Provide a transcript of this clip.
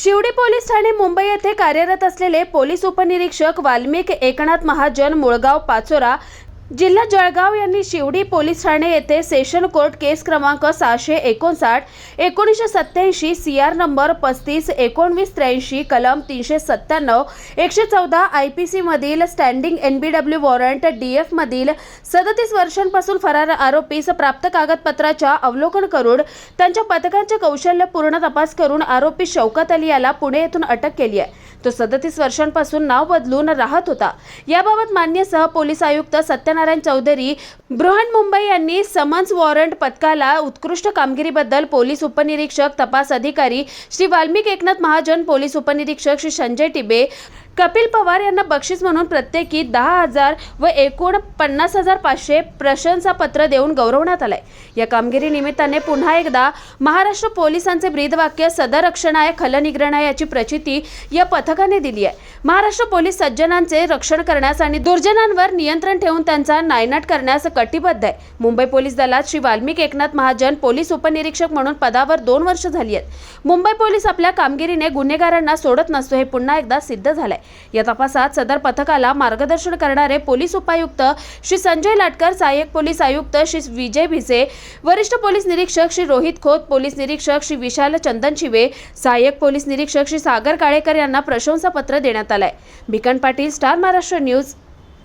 Shivdi police Thane Mumbai येथे कार्यरत असलेले पोलीस उपनिरीक्षक वाल्मिक एकनाथ महाजन मुळगाव पाचोरा जिल्हा जळगाव यांनी शिवडी पोलीस ठाणे येथे सेशन कोर्ट केस क्रमांक सहाशे एकोणसाठ एकोणीसशे सत्याऐंशी सी आर नंबर पस्तीस एकोणवीस त्र्याऐंशी कलम तीनशे सत्त्याण्णव एकशे चौदा I P सीमधील standing N B W warrant D एफमधील सदतीस वर्षांपासून फरार आरोपीस प्राप्त कागदपत्राच्या अवलोकन करून त्यांच्या पथकांचे कौशल्यपूर्ण तपास करून आरोपी शौकत अली याला पुणे येथून अटक केली आहे. तो सदतीस वर्षांपासून नाव बदलून राहत होता. याबाबत मान्य सह पोलीस आयुक्त सत्यनारायण चौधरी बृहन मुंबई यांनी समन्स वॉरंट पथकाला उत्कृष्ट कामगिरीबद्दल पोलीस उपनिरीक्षक तपास अधिकारी श्री वाल्मिक एकनाथ महाजन पोलीस उपनिरीक्षक श्री संजय टिबे कपिल पवार यांना बक्षीस म्हणून प्रत्येकी दहा हजार व एकूण पन्नास हजार पाचशे प्रशंसापत्र देऊन गौरवण्यात आलंय. या कामगिरी निमित्ताने पुन्हा एकदा महाराष्ट्र पोलिसांचे ब्रीदवाक्य सदरक्षणाय खलनिग्रहणाय याची प्रचिती या पथकाने दिली आहे. महाराष्ट्र पोलीस सज्जनांचे रक्षण करण्यास आणि दुर्जनांवर नियंत्रण ठेवून त्यांचा नायनाट करण्यास कटिबद्ध आहे. मुंबई पोलीस दलात श्री वाल्मिक एकनाथ महाजन पोलीस उपनिरीक्षक म्हणून पदावर दोन वर्ष झाली आहेत. मुंबई पोलीस आपल्या कामगिरीने गुन्हेगारांना सोडत नसतो हे पुन्हा एकदा सिद्ध झालंय. या तपासात सदर पथकाला मार्गदर्शन करणारे पोलीस उपायुक्त श्री संजय लाटकर सहाय्यक पोलीस आयुक्त श्री विजय भिसे वरिष्ठ पोलीस निरीक्षक श्री रोहित खोत पोलीस निरीक्षक श्री विशाल चंदन शिवे सहाय्यक पोलीस निरीक्षक श्री सागर काळेकर यांना प्रशंसापत्र देण्यात आलंय. Bhikan Patil star Maharashtra news